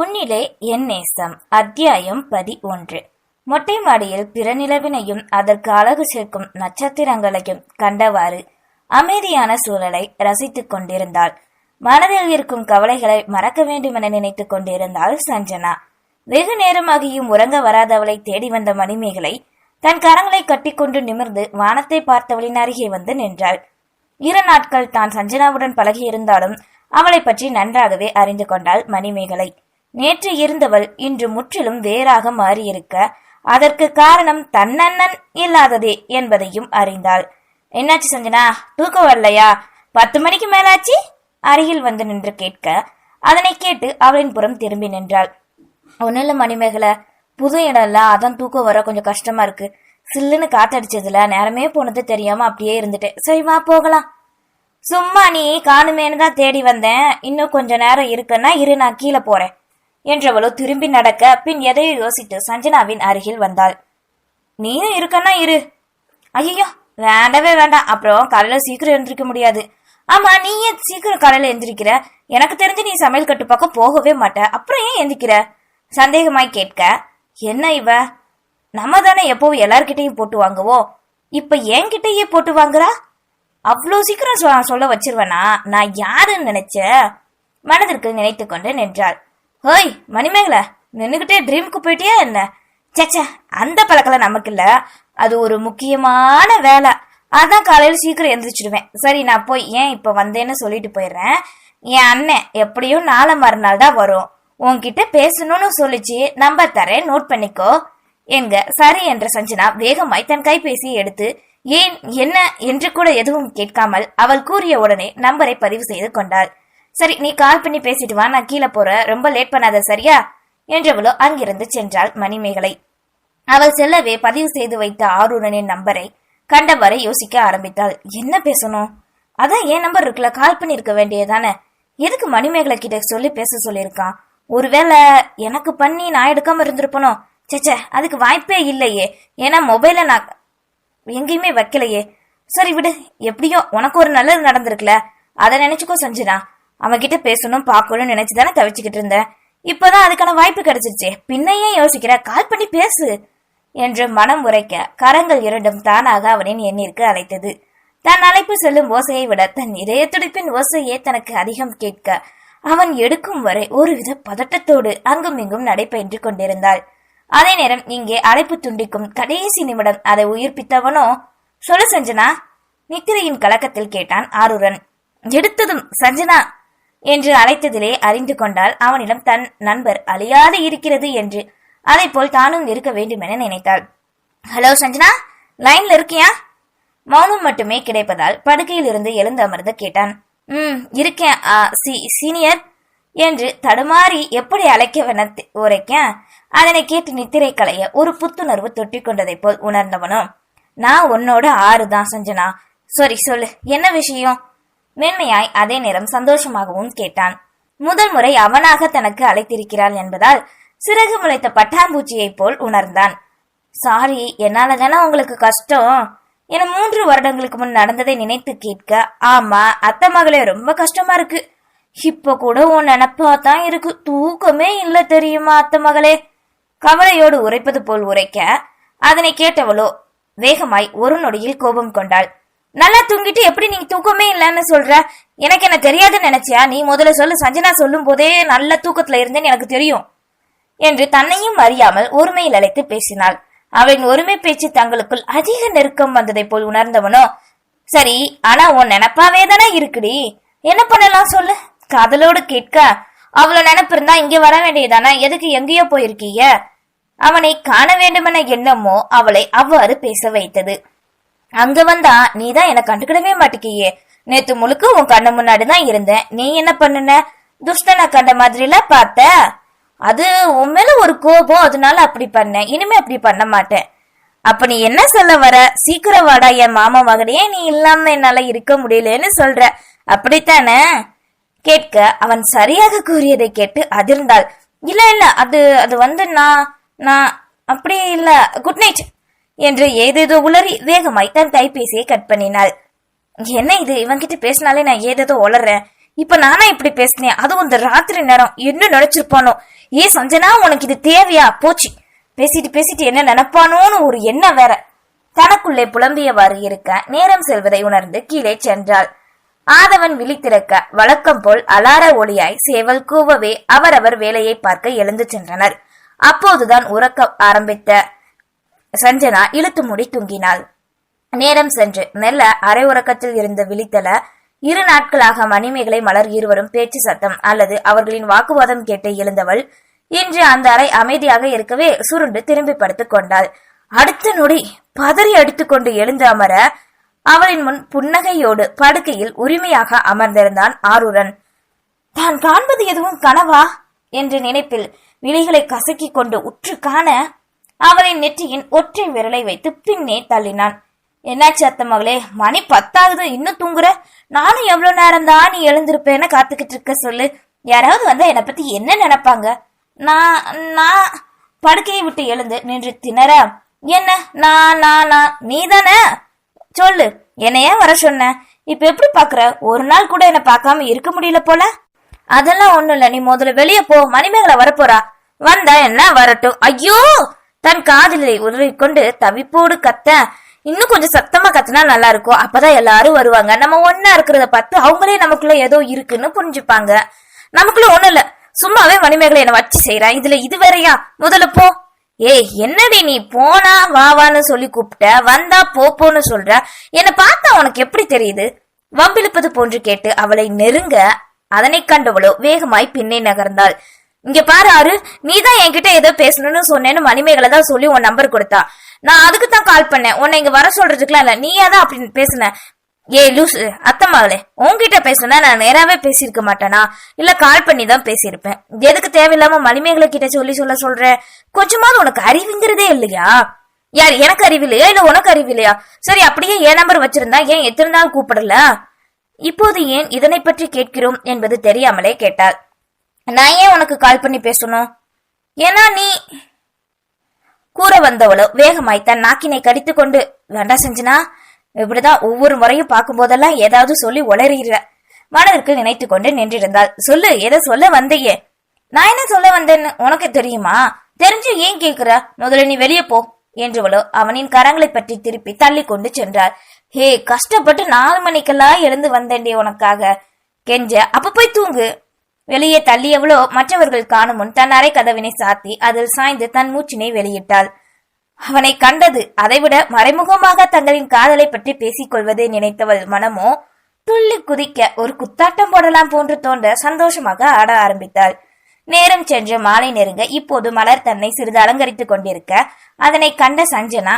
உன்னிலே என் நேசம். அத்தியாயம் பதி ஒன்று மொட்டை மாடியில் பிற நிலவினையும் அதற்கு அழகு சேர்க்கும் நட்சத்திரங்களையும் கண்டவாறு அமைதியான சூழலை ரசித்துக் கொண்டிருந்தாள். மனதில் இருக்கும் கவலைகளை மறக்க வேண்டுமென நினைத்துக் கொண்டிருந்தாள் சஞ்சனா. வெகு நேரமாகியும் உறங்க வராதவளை தேடி வந்த மணிமேகலை தன் கரங்களை கட்டிக்கொண்டு நிமிர்ந்து வானத்தை பார்த்தவளின் அருகே வந்து நின்றாள். இரு நாட்கள் தான் சஞ்சனாவுடன் பழகியிருந்தாலும் அவளை பற்றி நன்றாகவே அறிந்து கொண்டாள் மணிமேகலை. நேற்று இருந்தவள் இன்று முற்றிலும் வேறாக மாறியிருக்க அதற்கு காரணம் தன்னண்ணன் இல்லாததே என்பதையும் அறிந்தாள். என்னாச்சு சஞ்சனா? தூக்கம் வரலையா? பத்து மணிக்கு மேலாச்சு? அருகில் வந்து நின்று கேட்க அதனை கேட்டு அவளின் புறம் திரும்பி நின்றாள். ஒன்னும் இல்ல மணிமேகலை. புது இடம்ல அதான் தூக்கம் வர கொஞ்சம் கஷ்டமா இருக்கு. சில்லுன்னு காத்தடிச்சதுல நேரமே போனது தெரியாம அப்படியே இருந்துட்டேன். சரிமா போகலாம். சும்மா நீ காணுமேனு தான் தேடி வந்தேன். இன்னும் கொஞ்ச நேரம் இருக்குன்னா இரு நான் கீழே போறேன். என்றவளோ திரும்பி நடக்க பின் எதையோ யோசித்து சஞ்சனாவின் அருகில் வந்தாள். நீயும் இருக்கன்னா இரு. ஐயோ வேண்டவே வேண்டாம். அப்புறம் காலையில சீக்கிரம் எழுந்திருக்க முடியாது. ஆமா நீ ஏன் சீக்கிரம் காலையில எந்திரிக்கிற எனக்கு தெரிஞ்சு நீ சமையல் கட்டு பக்கம் போகவே மாட்ட. அப்புறம் ஏன் எந்திரிக்கிற சந்தேகமாய் கேட்க என்ன இவ? நம்ம தானே எப்பவும் எல்லார்கிட்டயும் போட்டு வாங்குவோம் இப்ப என்கிட்டயே போட்டு வாங்குறா? அவ்வளோ சீக்கிரம் சொ- சொல்ல வச்சிருவேனா? நான் யாருன்னு நினைச்ச? மனதிற்கு நினைத்து கொண்டு நின்றாள். ஹோய் மணிமேகலை நின்னுகிட்டே ட்ரீமுக்கு போயிட்டியா என்ன? சச்ச அந்த பழக்கம் நமக்கு இல்ல அது ஒரு முக்கியமான வேலை. அதான் காலையில சீக்கிரம் எந்திரிச்சிடுவேன். சரி நான் போய் ஏன் இப்ப வந்தேன்னு சொல்லிட்டு போயிடுறேன். என் அண்ணன் எப்படியும் நாளை மறுநாள் தான் வரும். உன்கிட்ட பேசணும்னு சொல்லிச்சு. நம்பர் தரேன் நோட் பண்ணிக்கோ. என்க சரி என்ற சஞ்சனா வேகமாய் தன் கைபேசியை எடுத்து ஏன் என்ன என்று கூட எதுவும் கேட்காமல் அவள் கூறிய உடனே நம்பரை பதிவு செய்து கொண்டாள். சரி நீ கால் பண்ணி பேசிட்டு வா நான் கீழே போற ரொம்ப லேட் பண்ணாத சரியா? என்றவளோ அங்கிருந்து சென்றாள் மணிமேகலை. அவள் செல்லவே பதிவு செய்து வைத்த ஆரூரனின் நம்பரை கண்டவரை யோசிக்க ஆரம்பித்தாள். என்ன பேசணும்? அதான் என் நம்பர் இருக்குல்ல கால் பண்ணிருக்க வேண்டியதானே எதுக்கு மணிமேகலை கிட்ட சொல்லி பேச சொல்லியிருக்கான்? ஒருவேளை எனக்கு பண்ணி நான் எடுக்காம இருந்திருப்பனோ? ச்சே அதுக்கு வாய்ப்பே இல்லையே. ஏன்னா மொபைல நான் எங்கேயுமே வைக்கலையே. சரி விடு. எப்படியோ உனக்கு ஒரு நல்லது நடந்திருக்குல அதை நினைச்சுக்கோ சஞ்சனா. அவகிட்ட பேசணும் பார்க்கணும்னு நினைச்சுதானே தவிச்சுக்கிட்டு இருந்தேன். இப்பதான் அதுக்கான வாய்ப்பு கிடைச்சிருச்சே. பின்னையே யோசிக்கிற கால் பண்ணி பேசு என்று மனம் உரைக்க கரங்கள் இரண்டும் தானாக அவனின் எண்ணிற்கு அழைத்தது. தன் அழைப்பு செல்லும் ஓசையை விட தன் இதய துடிப்பின் ஓசையே தனக்கு அதிகம் கேட்க அவன் எடுக்கும் வரை ஒருவித பதட்டத்தோடு அங்கும் இங்கும் நடைபெற்று கொண்டிருந்தாள். அதே நேரம் இங்கே அழைப்பு துண்டிக்கும் கடைசி நிமிடம் அதை உயிர்ப்பித்தவனோ? சொல்லு சஞ்சனா. நித்திரையின் கலக்கத்தில் கேட்டான் ஆருரன். எடுத்ததும் சஞ்சனா என்று அழைத்ததிலே அறிந்து கொண்டால் அவனிடம் தன் நண்பர் அழியாது இருக்கிறது என்று. அதை போல் தானும் இருக்க வேண்டும் என நினைத்தாள். ஹலோ சஞ்சனா லைன்ல இருக்கியா? மௌனம் மட்டுமே கிடைப்பதால் படுக்கையில் இருந்து எழுந்து அமர்ந்து கேட்டான். ம் இருக்கேன் ஆ, சி சீனியர். என்று தடுமாறி எப்படி அழைக்கவென தி- உரைக்க? அதனை கேட்டு நித்திரை களைய ஒரு புத்துணர்வு தொட்டிக் கொண்டதைப் போல் உணர்ந்தவனோ? நான் உன்னோட ஆறு தான் சஞ்சனா. சரி சொல்லு என்ன விஷயம்? மென்மையாய் அதே நேரம் சந்தோஷமாகவும் கேட்டான். முதல் முறை அவனாக தனக்கு அழைத்திருக்கிறாள் என்பதால் சிறகு முளைத்த பட்டாம்பூச்சியைப் போல் உணர்ந்தான். சாரி என்னால தானே உங்களுக்கு கஷ்டம்? என மூன்று வருடங்களுக்கு முன் நடந்ததை நினைத்து கேட்க ஆமா அத்தை மகளே ரொம்ப கஷ்டமா இருக்கு. இப்ப கூட உன் நினப்பா தான் இருக்கு. தூக்கமே இல்ல தெரியுமா அத்தை மகளே? கவலையோடு உரைப்பது போல் உரைக்க அதனை கேட்டவளோ வேகமாய் ஒரு நொடியில் கோபம் கொண்டாள். நல்லா தூங்கிட்டு எப்படி நீ தூக்கமே இல்லைன்னு சொல்ற? எனக்கு என்ன தெரியாதுன்னு நினைச்சியா? நீ முதல்ல சொல்லு. சஞ்சனா சொல்லும் போதே நல்ல தூக்கத்துல இருந்தேன்னு எனக்கு தெரியும். என்று தன்னையும் அறியாமல் ஒருமையில் அழைத்து பேசினாள். அவளின் ஒருமை பேச்சு தங்களுக்குள் அதிக நெருக்கம் வந்ததைப் போல் உணர்ந்தவனோ சரி ஆனா உன் நினப்பாவே தானே இருக்குடி? என்ன பண்ணலாம் சொல்லு? காதலோடு கேட்க அவ்வளவு நினப்பு இருந்தா இங்க வர வேண்டியதானே எதுக்கு எங்கேயோ போயிருக்கீங்க? அவனை காண வேண்டுமென எண்ணமோ அவளை அவ்வாறு பேச வைத்தது. அங்க வந்தா நீ தான் என்ன கண்டுக்கிடவே மாட்டேங்கியே நேத்து முழுக்க உன் கண்ணு முன்னாடி தான் இருந்தேன். நீ என்ன பண்ணுன? துஷ்டனை கண்ட மாதிரில பார்த்த? அது உன் மேல ஒரு கோபம். அதனால அப்படி பண்ண. இனிமே அப்படி பண்ண மாட்டேன். அப்ப நீ என்ன சொல்ல வர? சீக்கிரம் வாடா என் மாமா மகனே. நீ இல்லாம என்னால இருக்க முடியலன்னு சொல்ற. அப்படித்தானே? கேட்க அவன் சரியாக கூறியதை கேட்டு அதிர்ந்தாள். இல்ல இல்ல அது அது வந்து நான் நான் அப்படி இல்ல. குட் நைட் என்று ஏதேதோ உளறி வேகமாய் தன் கைபேசியை கட் பண்ணினாள். என்ன இது? இவன்கிட்ட பேசினாலே நான் ஏதேதோ உளறேன். இப்ப நானா இப்படி பேசினேன் அதுவும் இந்த ராத்திரி நேரம். என்ன நினைச்சிருப்பானோ? ஏ சஞ்சனா உனக்கு இது தேவையா? போச்சு. பேசிட்டு பேசிட்டு என்ன நினைப்பானோன்னு ஒரு எண்ணம் வேற. தனக்குள்ளே புலம்பியவாறு இருக்க நேரம் செல்வதை உணர்ந்து கீழே சென்றாள். ஆதவன் விழித்திறக்க வழக்கம் போல் அலார ஒளியாய் சேவல் கூவவே அவரவர் வேலையை பார்க்க எழுந்து சென்றனர். அப்போதுதான் உறக்க ஆரம்பித்த. சஞ்சனா இழுத்து மூடி தூங்கினாள். நேரம் சென்று மெல்ல அரை உறக்கத்தில் இருந்து விழித்தல இரு நாட்களாக மணிமேகலை மலர் இருவரும் பேச்சு சத்தம் அல்லது அவர்களின் வாக்குவாதம் கேட்டு எழுந்தவள் இன்று அந்த அறை அமைதியாக இருக்கவே சுருண்டு திரும்பி படுத்துக் கொண்டாள். அடுத்த நொடி பதறி அடித்துக்கொண்டு எழுந்து அமர அவளின் முன் புன்னகையோடு படுக்கையில் உரிமையாக அமர்ந்திருந்தான் ஆரூரன். தான் காண்பது எதுவும் கனவா? என்ற நினைப்பில் விழிகளை கசக்கிக் கொண்டு உற்று காண அவளின் நெற்றியின் ஒற்றை விரலை வைத்து பின்னே தள்ளினான். என்னாச்சு அத்த மகளே? மணி பத்தாவது இன்னும் தூங்குற? நானும் எவ்வளவு நேரம் தான் நீ எழுந்திருப்பேன்னு காத்துக்கிட்டு இருக்க சொல்லு. யாராவது வந்தா என்னை பத்தி என்ன நினைப்பாங்க? நான் நான் படுக்கையை விட்டு எழுந்து நின்று திணற. என்ன? நான் நான் நான் நீ. தானே சொல்லு. என்னையே வர சொன்ன? இப்ப எப்படி பாக்குற? ஒரு நாள் கூட என்ன பார்க்காம இருக்க முடியல போல. அதெல்லாம் ஒண்ணும் இல்ல. நீ முதல்ல வெளியே போ. மணிமேகலை வரப்போறா. வந்தா என்ன வரட்டும்? ஐயோ! தன் காதலை உதறிக்கொண்டு தவிப்போடு கத்த. இன்னும் கொஞ்சம் சத்தமா கத்துனா நல்லா இருக்கும் அப்பதான் எல்லாரும் வருவாங்க. நம்ம ஒன்னா இருக்கிறத பார்த்து அவங்களே நமக்குள்ள ஏதோ இருக்குன்னு புரிஞ்சுப்பாங்க. நமக்குள்ள ஒண்ணு இல்ல. சும்மாவே மணிமேகலை என்ன வச்சு செய்யறான் இதுல இது வேறையா? முதல்ல போ. ஏய் என்னடி நீ போனா வாவான்னு சொல்லி கூப்பிட்ட. வந்தா போப்போன்னு போன்னு சொல்ற. என்ன பார்த்தா உனக்கு எப்படி தெரியுது? வம்பிழுப்பது போன்று கேட்டு அவளை நெருங்க அதனை கண்டவளோ வேகமாய் பின்னே நகர்ந்தாள். இங்க பாரு ஆறு நீ தான் என்கிட்ட ஏதோ பேசணும்னு சொன்னேன்னு மணிமேகலை தான் சொல்லி உன் நம்பர் கொடுத்தா. நான் அதுக்கு தான் கால் பண்ணேன். உன்னை இங்க வர சொல்றதுக்குலாம் இல்ல. நீயா தான் அப்படி பேசுன. ஏ லூசு அத்தம்மாவளே உன்கிட்ட பேசுனா நான் நேராவே பேசியிருக்க மாட்டேனா? இல்ல கால் பண்ணி தான் பேசியிருப்பேன். எதுக்கு தேவையில்லாம மணிமேகலை கிட்ட சொல்லி சொல்ல சொல்ற? கொஞ்சமாவது உனக்கு அறிவுங்கிறதே இல்லையா? யார் எனக்கு அறிவு இல்லையா இல்ல உனக்கு அறிவு இல்லையா சரி அப்படியே என் நம்பர் வச்சிருந்தா ஏன் எத்தனை நாள் கூப்பிடல? இப்போது ஏன் இதனை பற்றி கேட்கிறோம் என்பது தெரியாமலே கேட்டாள். நான் ஏன் உனக்கு கால் பண்ணி பேசணும்? ஏன்னா நீ கூற வந்தவளோ வேகமாய் தன் நாக்கினை கடித்து கொண்டு வேண்டா செஞ்சினா இப்படிதான் ஒவ்வொரு முறையும் பார்க்கும் போதெல்லாம் ஏதாவது சொல்லி உளறிடுற மனதிற்கு நினைத்து கொண்டு நின்றிருந்தாள். சொல்லு ஏதோ சொல்ல வந்தையே. நான் என்ன சொல்ல வந்தேன்னு உனக்கு தெரியுமா? தெரிஞ்சு ஏன் கேக்குற? முதல்ல நீ வெளியே போ. என்றவளோ அவனின் கரங்களை பற்றி திருப்பி தள்ளி கொண்டு சென்றார் ஹே கஷ்டப்பட்டு நாலு மணிக்கெல்லாம் எழுந்து வந்தேன்டி உனக்காக. கெஞ்ச அப்ப போய் தூங்கு. வெளியே தள்ளியவளோ மற்றவர்கள் காணும் முன் தன் அறை கதவினை சாத்தி அதில் சாய்ந்து தன் மூச்சினை வெளியிட்டாள். அவனை கண்டது அதைவிட மறைமுகமாக தங்களின் காதலை பற்றி பேசிக் கொள்வதை நினைத்தவள் மனமோ துள்ளி குதிக்க ஒரு குத்தாட்டம் போடலாம் போன்று தோன்ற சந்தோஷமாக ஆட ஆரம்பித்தாள். நேரம் சென்று மாலை நெருங்க இப்போது மலர் தன்னை சிறிது அலங்கரித்துக் கொண்டிருக்க அதனை கண்ட சஞ்சனா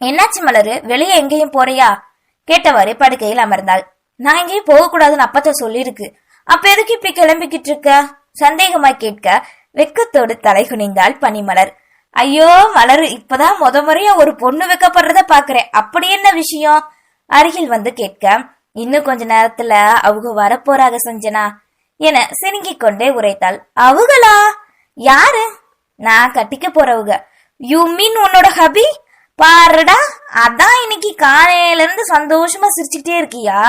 என்னாச்சு மலரு? வெளியே எங்கேயும் போறியா? கேட்டவாறு படுக்கையில் அமர்ந்தாள். நான் எங்கேயும் போகக்கூடாதுன்னு அப்பத்த சொல்லியிருக்கு. அப்ப எதுக்கு இப்படி கிளம்பிக்கிட்டு இருக்க? சந்தேகமா கேட்க வெக்கத்தோடு தலை குனிந்தாள் பனிமலர். ஐயோ மலரு இப்பதான் முத முறையா ஒரு பொண்ணு வைக்கப்படுறத பாக்குறேன். அப்படி என்ன விஷயம்? அருகில் வந்து கேட்க இன்னும் கொஞ்ச நேரத்துல அவங்க வரப்போறாக சஞ்சனா என சினுங்கிக் கொண்டே உரைத்தாள். அவங்களா யாரு? நான் கட்டிக்க போறவங்க யூ மீன் உன்னோட ஹபி? பாருடா அதான் இன்னைக்கு காலையில இருந்து சந்தோஷமா சிரிச்சுக்கிட்டே இருக்கியா?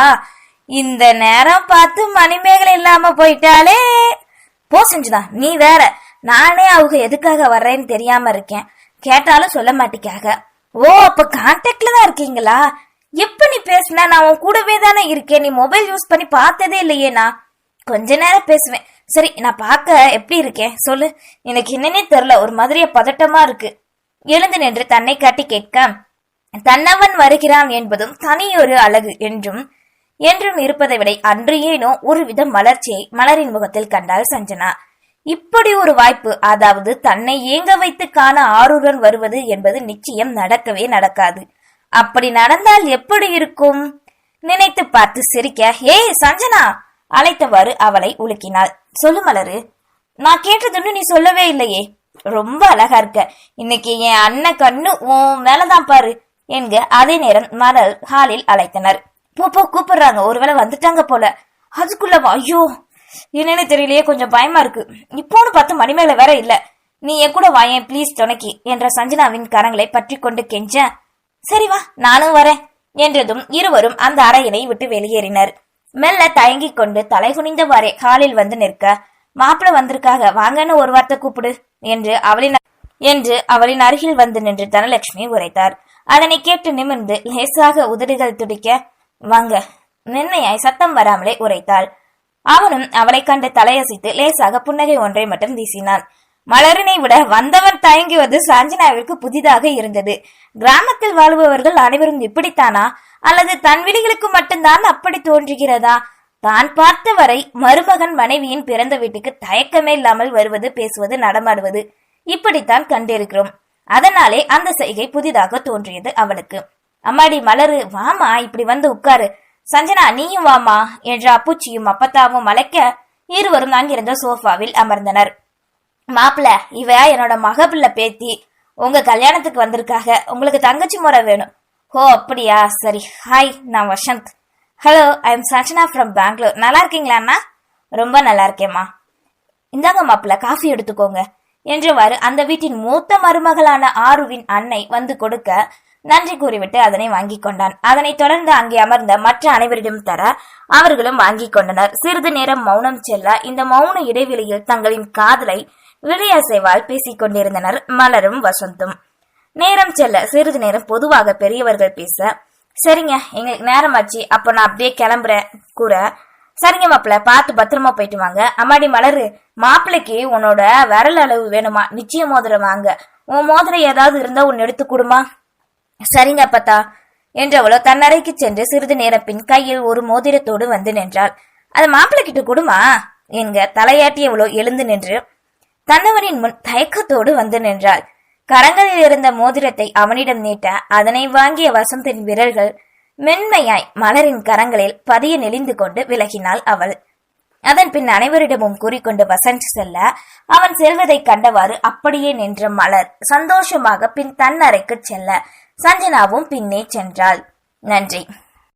இந்த நேரம் பார்த்து மணிமேகலை இல்லாம போயிட்டாலே போ செஞ்சுதா நீ வேற. நானே அவங்க எதுக்காக வர்றேன்னு தெரியாம இருக்கேன். கேட்டாலும் சொல்ல மாட்டேக்காக. ஓ அப்ப கான்டாக்ட்ல தான் இருக்கீங்களா? எப்ப நீ பேசுனா? நான் உன் கூடவே தானே இருக்கேன். நீ மொபைல் யூஸ் பண்ணி பார்த்ததே இல்லையே நான். கொஞ்ச நேரம் பேசுவேன். சரி நான் பார்க்க எப்படி இருக்கேன்? சொல்லு. எனக்கு என்னன்னே தெரியல. ஒரு மாதிரிய பதட்டமா இருக்கு. எழுந்து நின்று தன்னை காட்டி கேட்க தன்னவன் வருகிறான் என்பதும் தனியொரு அழகு என்றும் என்றும் இருப்பதை விட அன்று ஏனோ ஒருவித மலர்ச்சியை மலரின் முகத்தில் கண்டாள் சஞ்சனா. இப்படி ஒரு வாய்ப்பு அதாவது தன்னை ஏங்க வைத்து காண ஆரூரன் வருவது என்பது நிச்சயம் நடக்கவே நடக்காது. அப்படி நடந்தால் எப்படி இருக்கும்? நினைத்து பார்த்து சிரிக்க ஹே சஞ்சனா! அழைத்தவாறு அவளை உலுக்கினாள். சொல்லு மலரு நான் கேட்டதுன்னு நீ சொல்லவே இல்லையே. ரொம்ப அழகா இருக்க. இன்னைக்கு என் அண்ணன் கண்ணு உன் மேலதான் பாரு என்க அதே நேரம் மலர் ஹாலில் அழைத்தனர். போ போ கூப்பிடுறாங்க. ஒருவேளை வந்துட்டாங்க போல. அதுக்குள்ள ஐயோ என்னன்னு தெரியலையே கொஞ்சம் பயமா இருக்கு. இப்போன்னு பார்த்து மணிமேல வேற இல்ல. நீ என் கூட வாயேன் ப்ளீஸ் துணைக்கி என்ற சஞ்சனாவின் கரங்களை பற்றி கொண்டு கெஞ்ச சரி வா நானும் வரேன் என்றதும் இருவரும் அந்த அறையினை விட்டு வெளியேறினர். மெல்ல தயங்கிக் கொண்டு தலை குனிந்தவாறே காலில் வந்து நிற்க மாப்பிள வந்திருக்காக வாங்கன்னு ஒரு வார்த்தை கூப்பிடு என்று அவளின் என்று அவளின் அருகில் வந்து நின்று தனலட்சுமி உரைத்தார். அதனை கேட்டு நிமிர்ந்து லேசாக உதடுகள் துடிக்க வாங்க. மென்மையாய் சத்தம் வராமலே உரைத்தாள். அவனும் அவளை கண்டு தலையசைத்து லேசாக புன்னகை ஒன்றை மட்டும் வீசினான். மலரினை விட வந்தவன் தயங்குவது சாஞ்சனாவிற்கு புதிதாக இருந்தது. கிராமத்தில் வாழ்பவர்கள் அனைவரும் இப்படித்தானா? அல்லது தன் விழிகளுக்கு மட்டும்தான் அப்படி தோன்றுகிறதா? தான் பார்த்த வரை மருமகன் மனைவியின் பிறந்த வீட்டுக்கு தயக்கமே இல்லாமல் வருவது பேசுவது நடமாடுவது இப்படித்தான் கண்டிருக்கிறோம். அதனாலே அந்த செய்கை புதிதாக தோன்றியது அவளுக்கு. அம்மாடி மலரு வாமா இப்படி வந்து உட்காரு. சஞ்சனா நீயும் வாமா என்ற அப்புச்சியும் அப்பத்தாவும் அழைக்க இருவரும் அங்கிருந்த சோஃபாவில் அமர்ந்தனர். மாப்பிள இவ என்னோட மகப்பிள்ள பேத்தி. உங்க கல்யாணத்துக்கு வந்திருக்காக. உங்களுக்கு தங்கச்சி முறை வேணும். ஓ அப்படியா? சரி. ஹாய் நான் Vasanth. Hello I am Sanjana from Bangalore நல்லா இருக்கீங்களா அண்ணா? ரொம்ப நல்லா இருக்கேம்மா. இந்தாங்க மாப்பிள்ள காஃபி எடுத்துக்கோங்க. என்றவாறு அந்த வீட்டின் மூத்த மருமகளான ஆருவின் அன்னை வந்து கொடுக்க நன்றி கூறிவிட்டு அதனை வாங்கி கொண்டான். அதனைத் தொடர்ந்து அங்கே அமர்ந்த மற்ற அனைவரிடம் தர அவர்களும் வாங்கி கொண்டனர். சிறிது நேரம் மௌனம் செல்ல இந்த மௌன இடைவெளியில் தங்களின் காதலை விளையாசைவால் பேசிக் கொண்டிருந்தனர். மலரும் வசந்தும். நேரம் செல்ல சிறிது நேரம் பொதுவாக பெரியவர்கள் பேச சரிங்க எங்களுக்கு நேரமாச்சு அப்போ நான் அப்படியே கிளம்புறேன் கூற. சரிங்க மாப்பிள்ள பார்த்து பத்திரமா போயிட்டு வாங்க. அம்மாடி மலரு மாப்பிள்ளைக்கு உன்னோட விரல் அளவு வேணுமா? நிச்சய மோதிரம் வாங்க. உன் மோதிரம் ஏதாவது இருந்தா உன் எடுத்து கொடுமா? சரிங்க அப்பத்தா என்றவளோ தன்னறைக்கு சென்று சிறிது நேரம் பின் கையில் ஒரு மோதிரத்தோடு வந்து நின்றாள். அதை மாப்பிள்ளை கிட்ட கொடுமா? என்க தலையாட்டியவளோ எழுந்து நின்று தன்னவனின் முன் தயக்கத்தோடு வந்து நின்றாள். கரங்களில் இருந்த மோதிரத்தை அவனிடம் நீட்ட அதனை வாங்கிய வசந்தின் விரல்கள் மென்மையாய் மலரின் கரங்களில் பதிய நெளிந்து கொண்டு விலகினாள் அவள். அதன் பின் அனைவரிடமும் கூறிக்கொண்டு வசந்த் செல்ல அவன் செல்வதைக் கண்டவாறு அப்படியே நின்ற மலர் சந்தோஷமாக பின் தன் அறைக்கு செல்ல சஞ்சனாவும் பின்னே சென்றாள். நன்றி.